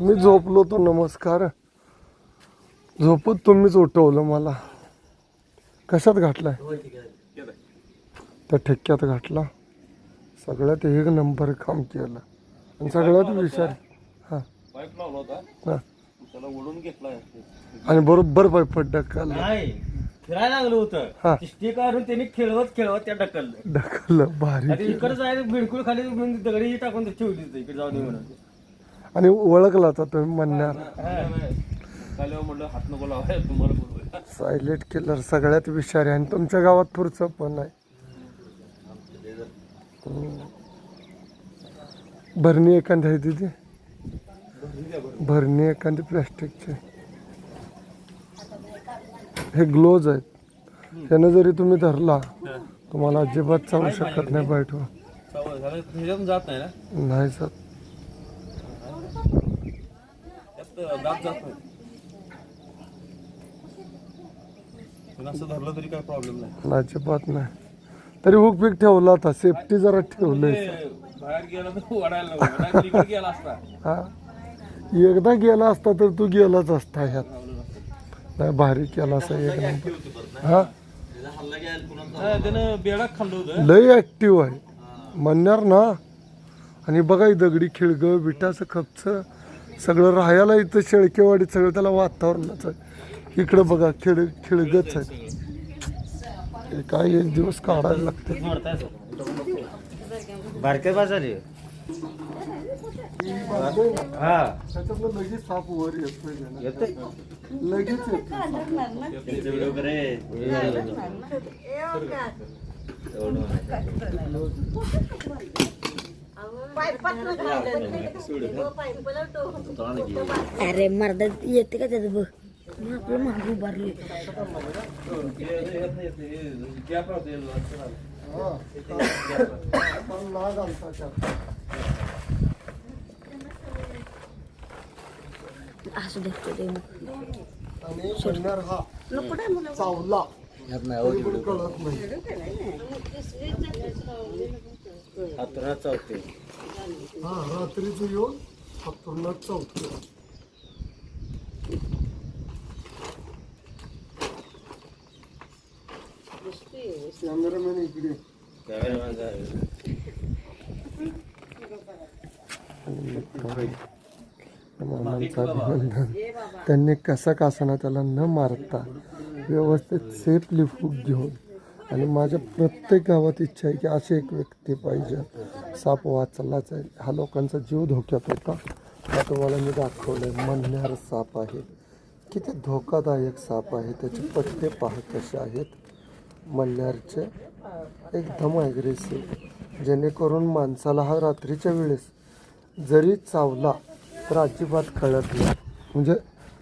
मी झोपलो तो नमस्कार. झोपत तुम्हीच उठवलं मला. कशात घातलाय? त्या ठेक्यात घातला. सगळ्यात एक नंबर काम केलं. आणि सगळ्यात विचार हा. हा. आणि बरोबर पायपट ढकललं. नाही फिरायला लागलं हा. होतं काढून त्यांनी खेळवत खेळवत त्या ढकललं. ढकललं भारी इकडे जायचं बिलकुल खाली दगडी टाकून ठेवली होती इकडे जाऊन म्हणून आणि ओळखला तर तुम्ही म्हणणार. सायलेंट किलर सगळ्यात विषारी आणि तुमच्या गावात पुढचं पण आहे. भरणी एखादी आहे तिथे भरणी एखादी प्लॅस्टिकची. हे ग्लोज आहेत. ह्यानं जरी तुम्ही धरला तुम्हाला अजिबात चालू शकत नाही बैठवा ह्याच्यातून जात. जात पण असं धरलं तरी काय प्रॉब्लेम नाही. अजिबात नाही. तरी हुक पीक ठेवला होता सेफ्टी जरा ठेवलंय. ते बाहेर गेला तर वाढायला नको. नाहीतर इकडे गेला असता. हा? एकदा गेला असता तर तू गेलाच असता ह्यात. नाही भारी केला असा एक नंबर हा? हा, त्यानं बेडा खाल्लं होतं. लय ऍक्टिव्ह आहे. म्हणणार ना. आणि बघा ही दगडी खिळगं विटाचं खपचं. सगळं राहायला इथं शेळकेवाडीत सगळं त्याला वातावरणाचं आहे. इकडं बघा खिळ खिळगच आहे. हे काय एक दिवस काढायला लागते. बारके बाजारी हा. त्याच्यातलं लगेच साप वर येतोय येते लगेच येतो अरे मर्दा येते का त्याचं बघ. मग आपलं मागं उभारले. असू दे ते आणि म्हणणार हा चावला तरी पण कळत नाही हा रात्रीच येऊन हातूनच चावतो कॅमेरामॅन इकडे त्यांनी कसा कासना त्याला न मारता व्यवस्थित सेफली फूक घेऊन आणि माझ्या प्रत्येक गावात इच्छा आहे की अशी एक व्यक्ती पाहिजे. साप वाचलाच आहे हा लोकांचा जीव धोक्यात होता. हा तुम्हाला मी दाखवलंय. मन्यार साप आहे. किती धोकादायक साप आहे. त्याचे पट्टे पहा कसे आहेत? मल्हारचे एकदम ॲग्रेसिव्ह जेणेकरून माणसाला हा रात्रीच्या वेळेस जरी चावला तर अजिबात कळत नाही. म्हणजे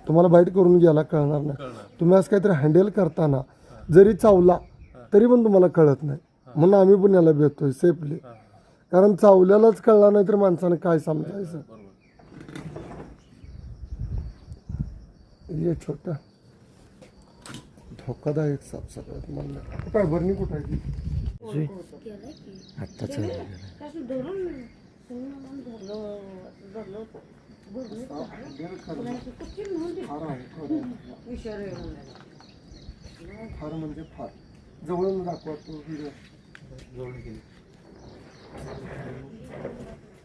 तुम्हाला बाईट करून घ्यायला कळणार नाही. तुम्ही असं काहीतरी हँडल करताना जरी चावला तरी पण तुम्हाला कळत नाही. म्हणून आम्ही पण याला भेटतोय सेफली कारण चावल्यालाच कळला नाही तर माणसानं काय समजायचं? ये छोटा. धोकादायक साप सगळ्यात म्हणलं. काय भरणी कुठं आहे ती? आहे. फार म्हणजे फार. जवळून दाखवा तो हिरो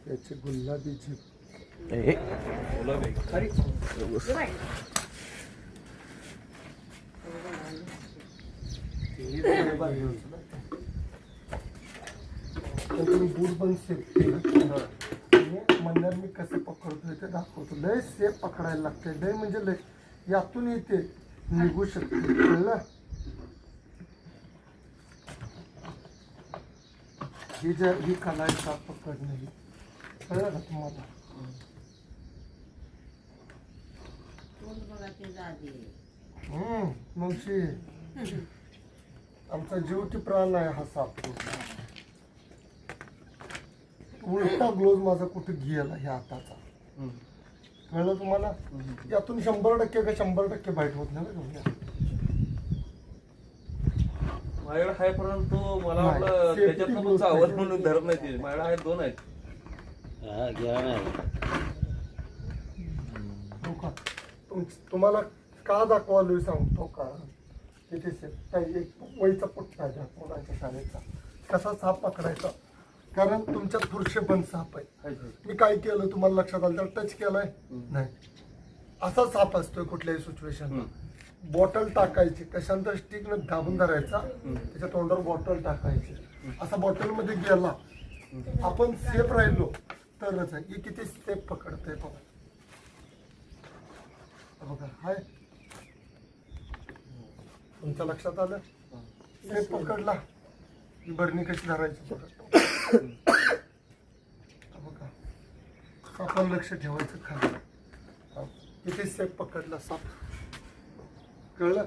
त्याची गुलाबी बूट पण सेफ केलं. आणि म्हणणार मी कसं पकडतोय ते दाखवतो. लय सेफ पकडायला लागते लय म्हणजे लय. यातून येते निघू शकते. कळलं? ही जर ही कला आहे साप पकडणे ही कळलं का तुम्हाला हम्म मावशी आमचा जीव की प्राण आहे हा साप उलटा ग्लोज माझा कुठे गेला ह्या हाताचा कळलं तुम्हाला यातून शंभर टक्के का शंभर टक्के बाईट होत नाही? माझ्याकडे आहे परंतु मला नाही. वाटलं Safety त्याच्यात पण gloves चावत पाहिजे. म्हणून धरत नाही ते. माझ्याकडे आहेत दोन आहेत. तुम तुम्हाला का दाखवालोय सांगतो का? तिथे से- काही एक वहीचा पुट्टा द्या मुलांच्या शाळेचा. कसा साप पकडायचा? कारण तुमच्यात पुरुषे पण साप आहे. मी काय केलं? तुम्हाला लक्षात आलं त्याला टच केलाय? नाही. असा साप असतोय कुठल्याही सिच्युएशन बॉटल टाकायची कशानंतर स्टिकनं दाबून धरायचा त्याच्या तोंडावर बॉटल टाकायची. असा बॉटलमध्ये गेला. आपण सेफ राहिलो तरच आहे. हे किती सेफ पकडतंय बघा. बघा हाय. तुमच्या लक्षात आलं? सेफ पकडला. बरणी कशी धरायची बघा. बघा. आपण लक्ष ठेवायचं खाली. किती सेफ पकडला साप कळलं?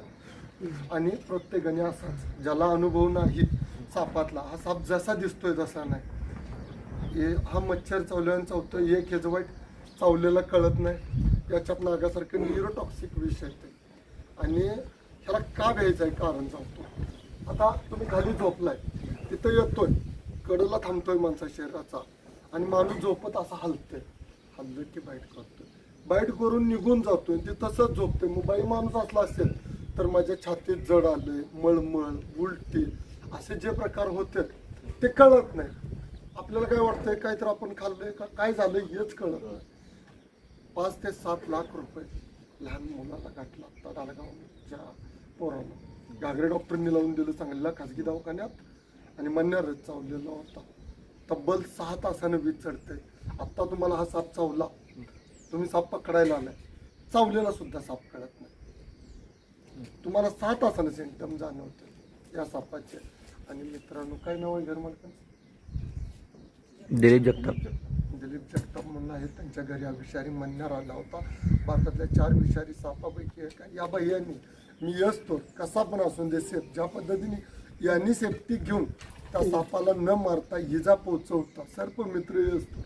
आणि प्रत्येकाने असाच ज्याला अनुभव नाही सापातला हा साप जसा दिसतोय तसा नाही. हे हा मच्छर चावल्यानं चावतो एक हेज वाईट चावलेला कळत नाही. याच्यात नागासारखे न्यूरोटॉक्सिक विष आहे आणि ह्याला का घ्यायचं आहे कारण सांगतो. आता तुम्ही खाली झोपलाय तिथं येतोय कडला थांबतोय माणसा शरीराचा. आणि माणूस झोपत असा हलतोय. हललं की बाईट करतोय. बाईट करून निघून जातोय ते तसंच झोपतोय. मोबाईल माणूस असला असेल तर माझ्या छातीत जड आले मळमळ उलटी असे जे प्रकार होते ते कळत नाही. आपल्याला काय वाटतंय काय तर आपण खाल्लंय का? काय झालंय हेच कळत नाही. पाच ते सात लाख रुपये लहान मुलाला घातला आता डालगावच्या पोराला घागरे डॉक्टरनी लावून दिलं सांगलीला खाजगी दवाखान्यात. आणि मन्यारच चावलेला होता. तब्बल सहा तासानं वीज चढते आत्ता तुम्हाला हा साप चावला. तुम्ही साप पकडायला आलाय. चावलेला सुद्धा साप कळत तुम्हाला सहा तासानं सिम्टम जाणवते या सापाचे. आणि मित्रांनो काय नाव आहे घर मालकांचं दिलीप जगताप. दिलीप जगताप म्हणून आहेत त्यांच्या घरी हा विषारी मन्यार आला होता. भारतातल्या चार विषारी सापापैकी एक आहे. या बाह्यांनी मी असतो. कसा पण असून दे सेफ. ज्या पद्धतीने यांनी सेफ्टी घेऊन त्या सापाला न मारता इजा पोचवता सर्प मित्र असतो.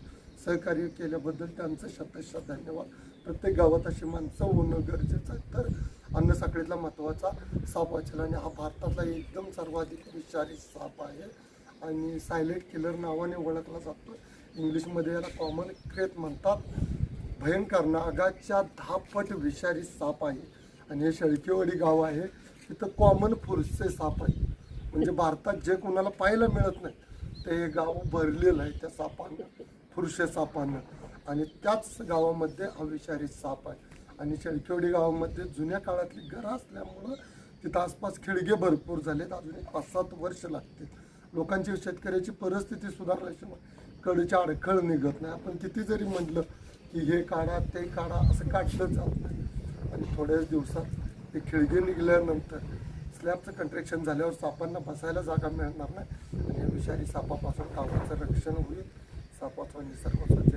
सहकार्य केल्याबद्दल त्यांचं शतशत धन्यवाद. प्रत्येक गावात अशी माणसं होणं गरजेचं आहे. तर अन्न साखळीतला महत्त्वाचा साप वाचला आणि हा भारतातला एकदम सर्वाधिक विषारी साप आहे आणि सायलेंट किलर नावाने ओळखला जातो. इंग्लिशमध्ये याला कॉमन क्रेत म्हणतात. भयंकर नागाच्या दहा पट विषारी साप आहे. आणि हे शेळकेवाडी गाव आहे. तिथं कॉमन फुरसे साप आहे म्हणजे भारतात जे कोणाला पाहायला मिळत नाही ते हे गाव भरलेलं आहे त्या सापानं. फुरशे सापानं आणि त्याच गावामध्ये अविषारी साप आहे. आणि शेळखेवडी गावामध्ये जुन्या काळातली घरं असल्यामुळं तिथं आसपास खिडगे भरपूर झालेत. अजून एक पाच सात वर्ष लागतील. लोकांची शेतकऱ्याची परिस्थिती सुधारल्याशिवाय कडच्या अडखळ निघत नाही. आपण किती जरी म्हटलं की हे काढा ते काढा असं काढलं जात नाही. आणि थोड्याच दिवसात ते खिळगे निघाल्यानंतर स्लॅबचं कंट्रॅक्शन झाल्यावर सापांना बसायला जागा मिळणार नाही. आणि विषारी सापापासून गावाचं रक्षण होईल. सापाचा निसर्गाचा